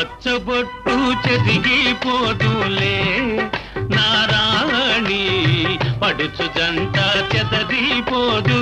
పచ్చబొట్టు చెదిగిపోదులే నారాణి పడుచు జంట చెదరిపోదు